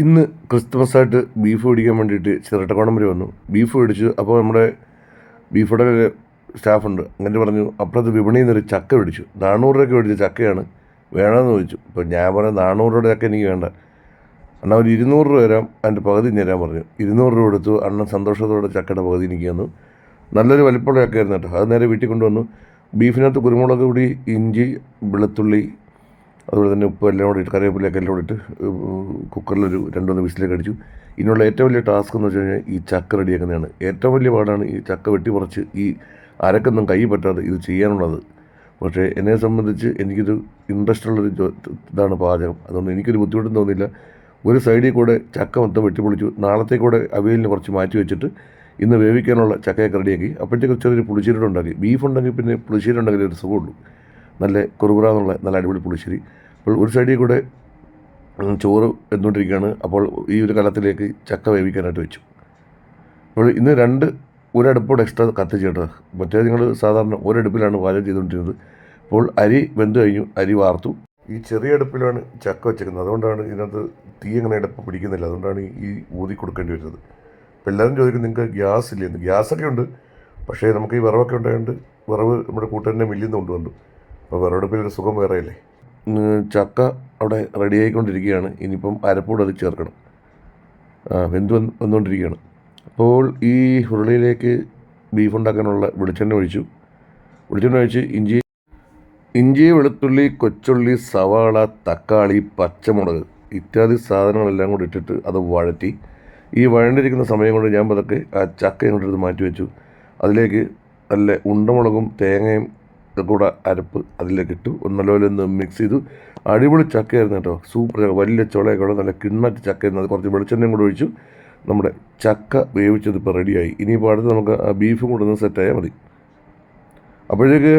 ഇന്ന് ക്രിസ്മസ് ആയിട്ട് ബീഫ് മേടിക്കാൻ വേണ്ടിയിട്ട് ചിരട്ടക്കോണം വരെ വന്നു. ബീഫ് മേടിച്ചു അപ്പോൾ നമ്മുടെ ബീഫുടെ സ്റ്റാഫുണ്ട്. അങ്ങനെ പറഞ്ഞു അപ്പുറത്ത് വിപണിയിൽ നിന്നൊരു ചക്ക മേടിച്ചു. നാനൂറ് രൂപയ്ക്ക് മേടിച്ച ചക്കയാണ്. വേണമെന്ന് ചോദിച്ചു. അപ്പോൾ ഞാൻ പറഞ്ഞ നാനൂറ് രൂപയുടെ ചക്ക എനിക്ക് വേണ്ട. അണ്ണ ഒരു ഇരുന്നൂറ് രൂപ തരാം. അതിന്റെ പകുതി തരാൻ പറഞ്ഞു. ഇരുന്നൂറ് രൂപ കൊടുത്തു. അണ്ണൻ സന്തോഷത്തോടെ ചക്കയുടെ പകുതി എനിക്ക് തന്നു. നല്ലൊരു വലിപ്പമുള്ള ചക്കയായിരുന്നു കേട്ടോ. അത് നേരെ വീട്ടിൽ കൊണ്ടുവന്നു. ബീഫിനകത്ത് കുരുമുളക് കൂടി ഇഞ്ചി വെളുത്തുള്ളി അതുപോലെ തന്നെ ഉപ്പ് എല്ലാം കൂടി ഇട്ട് കറിവേപ്പിലൊക്കെ എല്ലാം കൂടി ഇട്ട് കുക്കറിലൊരു രണ്ടുമൂന്ന് വിസിലൊക്കെ അടിച്ചു. ഇതിനുള്ള ഏറ്റവും വലിയ ടാസ്ക് എന്ന് വെച്ച് കഴിഞ്ഞാൽ ഈ ചക്ക റെഡിയാക്കുന്നതാണ്. ഏറ്റവും വലിയ പാടാണ് ഈ ചക്ക വെട്ടി പറിച്ച് ഈ അരക്കൊന്നും കൈ പറ്റാതെ ഇത് ചെയ്യാനുള്ളത്. പക്ഷേ എന്നെ സംബന്ധിച്ച് എനിക്കിത് ഇൻട്രസ്റ്റ് ഉള്ളൊരു ഇതാണ് പാചകം. അതുകൊണ്ട് എനിക്കൊരു ബുദ്ധിമുട്ടും തോന്നിയില്ല. ഒരു സൈഡിൽ കൂടെ ചക്ക മൊത്തം വെട്ടിപ്പൊളിച്ചു. നാളത്തേക്കൂടെ കൂടെ അവയിലിന് കുറച്ച് മാറ്റി വെച്ചിട്ട് ഇന്ന് വേവിക്കാനുള്ള ചക്കയൊക്കെ റെഡിയാക്കി. അപ്പോഴത്തേക്ക് ചെറിയൊരു പുളിശ്ശേരിയുടെ ഉണ്ടാക്കി ബീഫ് ഉണ്ടെങ്കിൽ പിന്നെ പുളിശ്ശേരി ഉണ്ടെങ്കിൽ ഒരു സുഖമുള്ളൂ. നല്ല കുറുകുറ എന്നുള്ള നല്ല അടിപൊളി പുളിശ്ശേരി. അപ്പോൾ ഒരു സൈഡിൽ കൂടെ ചോറ് എന്നുകൊണ്ടിരിക്കുകയാണ് അപ്പോൾ ഈ ഒരു കലത്തിലേക്ക് ചക്ക വേവിക്കാനായിട്ട് വെച്ചു. അപ്പോൾ ഇന്ന് രണ്ട് ഒരടുപ്പോടെ എക്സ്ട്രാ കത്തിച്ച് കേട്ടോ മറ്റേ നിങ്ങൾ സാധാരണ ഒരടുപ്പിലാണ് പാചകം ചെയ്തുകൊണ്ടിരുന്നത്. അപ്പോൾ അരി വെന്ത് കഴിഞ്ഞു അരി വാർത്തു. ഈ ചെറിയ അടുപ്പിലാണ് ചക്ക വെച്ചേക്കുന്നത്. അതുകൊണ്ടാണ് ഇതിനകത്ത് തീ അങ്ങനെ അടുപ്പ് പിടിക്കുന്നില്ല. അതുകൊണ്ടാണ് ഈ ഊതി കൊടുക്കേണ്ടി വരുന്നത്. അപ്പോൾ എല്ലാവരും ചോദിക്കും നിങ്ങൾക്ക് ഗ്യാസ് ഇല്ലെന്ന് ഗ്യാസൊക്കെ ഉണ്ട്. പക്ഷേ നമുക്ക് ഈ വിറവൊക്കെ ഉണ്ടായതുകൊണ്ട് വിറവ് നമ്മുടെ കൂട്ടുകാരനെ മില്ലിൽ നിന്ന് കൊണ്ടുവന്നു. അപ്പോൾ വിറവെടുപ്പിലൊരു സുഖം വേറെയല്ലേ? ചക്ക അവിടെ റെഡി ആയിക്കൊണ്ടിരിക്കുകയാണ്. ഇനിയിപ്പം അരപ്പൂടെ അത് ചേർക്കണം. വെന്ത് വന്ന് വന്നുകൊണ്ടിരിക്കുകയാണ്. അപ്പോൾ ഈ ഉരുളിയിലേക്ക് ബീഫ് ഉണ്ടാക്കാനുള്ള വെളിച്ചെണ്ണ ഒഴിച്ചു. വെളിച്ചെണ്ണ ഒഴിച്ച് ഇഞ്ചി ഇഞ്ചി വെളുത്തുള്ളി കൊച്ചുള്ളി സവാള തക്കാളി പച്ചമുളക് ഇത്യാദി സാധനങ്ങളെല്ലാം കൂടി ഇട്ടിട്ട് അത് വഴറ്റി. ഈ വഴണ്ടിരിക്കുന്ന സമയം കൊണ്ട് ഞാൻ പതൊക്കെ ആ ചക്ക ഇങ്ങോട്ടെടുത്ത് മാറ്റി വെച്ചു അതിലേക്ക് നല്ല ഉണ്ടമുളകും തേങ്ങയും കൂടെ അരപ്പ് അതിലേക്ക് ഇട്ടു. നല്ലപോലെ മിക്സ് ചെയ്തു. അടിപൊളി ചക്കയായിരുന്നു കേട്ടോ. സൂപ്പർ വലിയ ചുളയൊക്കെ നല്ല കിണ്ണറ്റ് ചക്കയായിരുന്നു. അത് കുറച്ച് വെളിച്ചെണ്ണയും കൂടെ ഒഴിച്ചു. നമ്മുടെ ചക്ക വേവിച്ചത് ഇപ്പോൾ റെഡിയായി ഇനിയിപ്പോൾ അടുത്ത് നമുക്ക് ആ ബീഫും കൂടെ ഒന്ന് സെറ്റായാൽ മതി. അപ്പോഴേക്ക്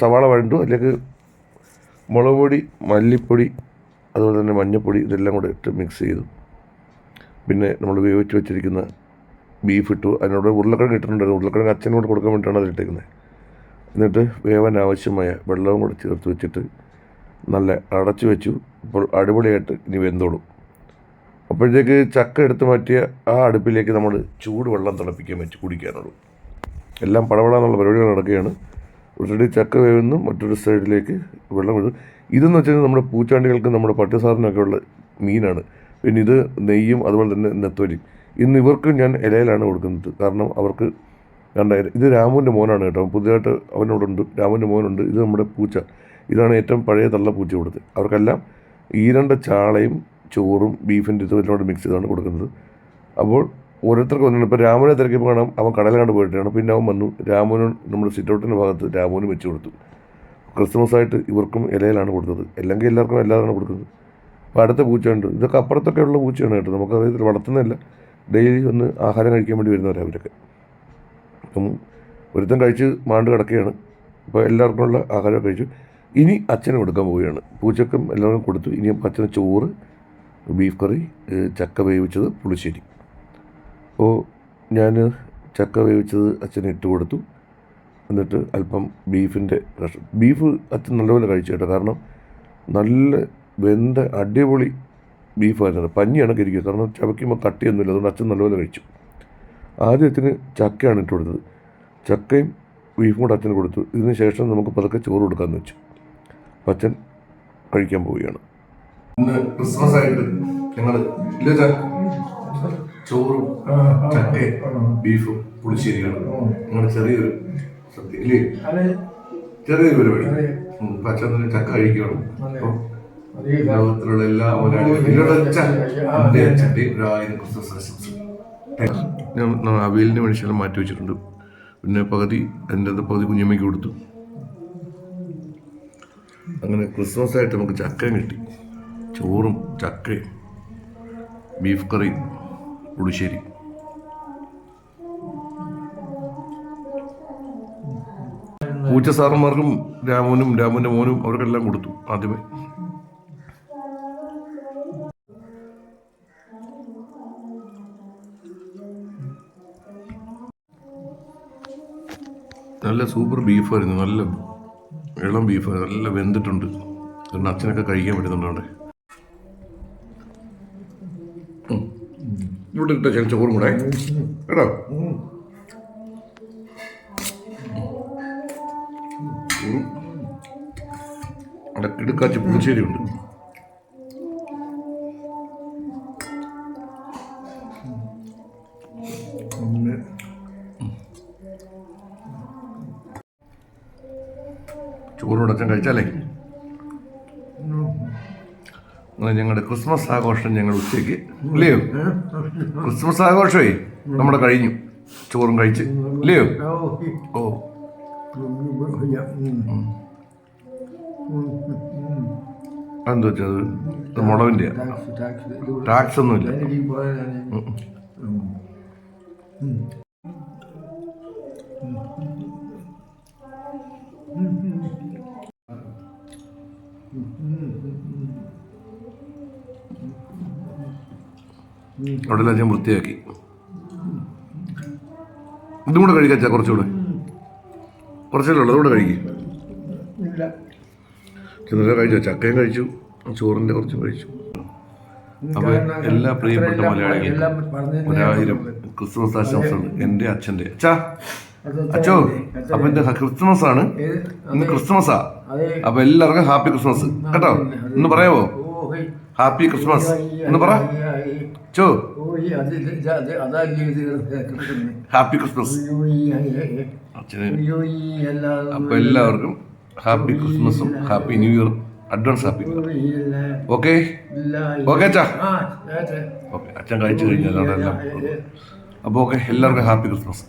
സവാള വഴണ്ടു. അതിലേക്ക് മുളക് പൊടി മല്ലിപ്പൊടി അതുപോലെ തന്നെ മഞ്ഞൾപ്പൊടി ഇതെല്ലാം കൂടെ ഇട്ട് മിക്സ് ചെയ്തു. പിന്നെ നമ്മൾ വേവിച്ച് വെച്ചിരിക്കുന്ന ബീഫ് ഇട്ടു. അതിനോട് ഉരുളക്കിഴങ്ങ് ഇട്ടിട്ടുണ്ടായിരുന്നു ഉരുളക്കിഴങ്ങ് അച്ഛനോട് കൊടുക്കാൻ വേണ്ടിയിട്ടാണ് അതിലിട്ടേക്കുന്നത്. എന്നിട്ട് വേവാൻ ആവശ്യമായ വെള്ളവും കൂടെ ചേർത്ത് വെച്ചിട്ട് നല്ല അടച്ചു വെച്ചു. അപ്പോൾ അടിപൊളിയായിട്ട് ഇനി വെന്തോളും. അപ്പോഴത്തേക്ക് ചക്ക എടുത്ത് മാറ്റിയ ആ അടുപ്പിലേക്ക് നമ്മൾ ചൂട് വെള്ളം തിളപ്പിക്കാൻ വെച്ച് കുടിക്കാനുള്ളൂ. എല്ലാം പടപടാന്നുള്ള പരിപാടികൾ നടക്കുകയാണ്. ഒരു സൈഡിൽ ചക്ക വേവുന്നു മറ്റൊരു സൈഡിലേക്ക് വെള്ളം വീഴുന്നു ഇതെന്ന് വെച്ചാൽ നമ്മുടെ പൂച്ചാണ്ടികൾക്ക് നമ്മുടെ പട്ടുസാറിനൊക്കെ ഉള്ള മീനാണ്. പിന്നെ ഇത് നെയ്യും അതുപോലെ തന്നെ നെത്തോലിയും ഇന്ന് ഇവർക്കും ഞാൻ ഇലയിലാണ് കൊടുക്കുന്നത്. കാരണം അവർക്ക് രണ്ടായിരം ഇത് രാമുവിന്റെ മോനാണ് കേട്ടോ. പുതിയതായിട്ട് അവനോടുണ്ട് രാമുവിന്റെ മോനുണ്ട്. ഇത് നമ്മുടെ പൂച്ച. ഇതാണ് ഏറ്റവും പഴയ തള്ള പൂച്ച കൊടുത്തത്. അവർക്കെല്ലാം ഈരണ്ട ചാളയും ചോറും ബീഫിന്റെ ഇതും എല്ലാം മിക്സ് ചെയ്താണ് കൊടുക്കുന്നത്. അപ്പോൾ ഓരോരുത്തർക്ക് വന്നിട്ട് ഇപ്പോൾ രാമനെ തിരക്കിയപ്പോൾ കാണാം അവൻ കടലങ്ങാണ്ട് പോയിട്ടാണ്. പിന്നെ അവൻ വന്നു. രാമനും നമ്മുടെ സിറ്റൗട്ടിന്റെ ഭാഗത്ത് രാമനും വെച്ച് കൊടുത്തു. ക്രിസ്മസ് ആയിട്ട് ഇവർക്കും ഇലയിലാണ് കൊടുത്തത്. അല്ലെങ്കിൽ എല്ലാവർക്കും എല്ലാവരാണ് കൊടുക്കുന്നത്. അപ്പോൾ അടുത്ത പൂച്ചയുണ്ട് ഇതൊക്കെ അപ്പുറത്തൊക്കെ ഉള്ള പൂച്ചയാണ് കേട്ടോ. നമുക്ക് അറിയത്തില്ല വളർത്തുന്നതല്ല. ഡെയിലി ഒന്ന് ആഹാരം കഴിക്കാൻ വേണ്ടി വരുന്നവരാണ് അവരൊക്കെ അപ്പം ഒരുത്തൻ കഴിച്ച് മാണ്ട് കിടക്കുകയാണ്. അപ്പോൾ എല്ലാവർക്കും ഉള്ള ആഹാരം കഴിച്ചു. ഇനി അച്ഛന് കൊടുക്കാൻ പോവുകയാണ്. പൂച്ചക്കും എല്ലാവർക്കും കൊടുത്തു. ഇനി അച്ഛന് ചോറ് ബീഫ് കറി ചക്ക വേവിച്ചത് പുളിശ്ശേരി. അപ്പോൾ ഞാൻ ചക്ക വേവിച്ചത് അച്ഛന് ഇട്ട് കൊടുത്തു. എന്നിട്ട് അല്പം ബീഫിന്റെ കഷ്ണം. ബീഫ് അച്ഛൻ നല്ലപോലെ കഴിച്ചു കേട്ടോ. കാരണം നല്ല വെന്ത അടിപൊളി ബീഫായിരുന്നു പഞ്ഞിയാണ് കരിക്കുക കാരണം ചവയ്ക്കുമ്പോൾ കട്ടിയൊന്നുമില്ല. അതുകൊണ്ട് അച്ഛൻ നല്ലപോലെ കഴിച്ചു. ആദ്യം അച്ഛന് ചക്കയാണ് ഇട്ട് കൊടുത്തത് ചക്കയും ബീഫും കൂടെ അച്ഛന് കൊടുത്തു. ഇതിന് ശേഷം നമുക്ക് പതുക്കെ ചോറ് കൊടുക്കാമെന്ന് വെച്ചു. അപ്പം അച്ഛൻ കഴിക്കാൻ പോവുകയാണ്. ഇന്ന് ക്രിസ്മസ് ആയിട്ട് ഞങ്ങൾ ചോറും ചക്കയും ബീഫും പുളിശ്ശേരിയാണ് നിങ്ങളുടെ ചെറിയൊരു സദ്യ ഇല്ലേ? ചെറിയൊരു പരിപാടി. അപ്പൊ അച്ഛൻ ചക്ക കഴിക്കണം. അപ്പം ലോകത്തിലുള്ള എല്ലാ ഞാൻ അവയിലിന് വേണ്ടി ശകലം മാറ്റി വെച്ചിട്ടുണ്ട്. പിന്നെ പകുതി എന്റെ പകുതി കുഞ്ഞമ്മയ്ക്ക് കൊടുത്തു. അങ്ങനെ ക്രിസ്മസ് ആയിട്ട് നമുക്ക് ചക്കയും കിട്ടി. ചോറും ചക്കയും ബീഫ് കറിയും പുളിശ്ശേരി. പൂച്ച സാറന്മാർക്കും രാമുവിനും രാമുവിന്റെ മോനും അവർക്കെല്ലാം കൊടുത്തു ആദ്യമേ. നല്ല സൂപ്പർ ബീഫായിരുന്നു. നല്ല ഇളം ബീഫായിരുന്നു നല്ല വെന്തിട്ടുണ്ട്. കാരണം അച്ഛനൊക്കെ കഴിക്കാൻ പറ്റുന്നുണ്ട് അവിടെ. ഇവിടെ ഇട്ട ചില ചോറും കൂടെ. കേട്ടോ? അവിടെ കിടുക്കാച്ചി പുളിശ്ശേരി ഉണ്ട്. അച്ഛൻ കഴിച്ചാലേ? ഞങ്ങളുടെ ക്രിസ്മസ് ആഘോഷം ഞങ്ങൾ ഉച്ചയ്ക്ക് ഇല്ലയോ? ക്രിസ്മസ് ആഘോഷമേ നമ്മുടെ കഴിഞ്ഞു. ചോറും കഴിച്ച് ഇല്ലയോ? ഓ. എന്തോ വെച്ചാൽ മുളവിന്റെ ടാക്സ് ഒന്നുമില്ല. അവിടെ എല്ലാം ഞാൻ വൃത്തിയാക്കി. ഇതും കൂടെ കഴിക്കാച്ചാ കുറച്ചുകൂടെ. കുറച്ചല്ലേ ഉള്ളൂ അതുകൂടെ കഴിക്കും. ചിന്നര കഴിച്ചു ചക്കയും കഴിച്ചു ചോറിന്റെ കുറച്ച് കഴിച്ചു. അപ്പോൾ എല്ലാ പ്രിയപ്പെട്ട മലയാളികളും ഒരായിരം ക്രിസ്മസ് ആശംസകൾ എന്റെ അച്ഛന്റെ. അച്ഛാ അച്ഛോ അപ്പൊ എന്റെ ക്രിസ്മസ് ആണ് ഇന്ന് ക്രിസ്മസാ. അപ്പൊ എല്ലാവർക്കും ഹാപ്പി ക്രിസ്മസ്. കേട്ടോ? ഒന്ന് പറയാവോ? ഹാപ്പി ക്രിസ്മസ് എന്ന് പറ. ചോ. ഹാപ്പി ക്രിസ്മസ് അപ്പൊ എല്ലാവർക്കും ഹാപ്പി ക്രിസ്മസും ഹാപ്പി ന്യൂ ഇയറും അഡ്വാൻസ് ഹാപ്പി ഓക്കെ ഓക്കെ അച്ഛാ. ഓക്കെ അച്ഛൻ കഴിച്ചു കഴിഞ്ഞാൽ അപ്പൊ അപ്പോൾ ഓക്കെ എല്ലാവർക്കും ഹാപ്പി ക്രിസ്മസ്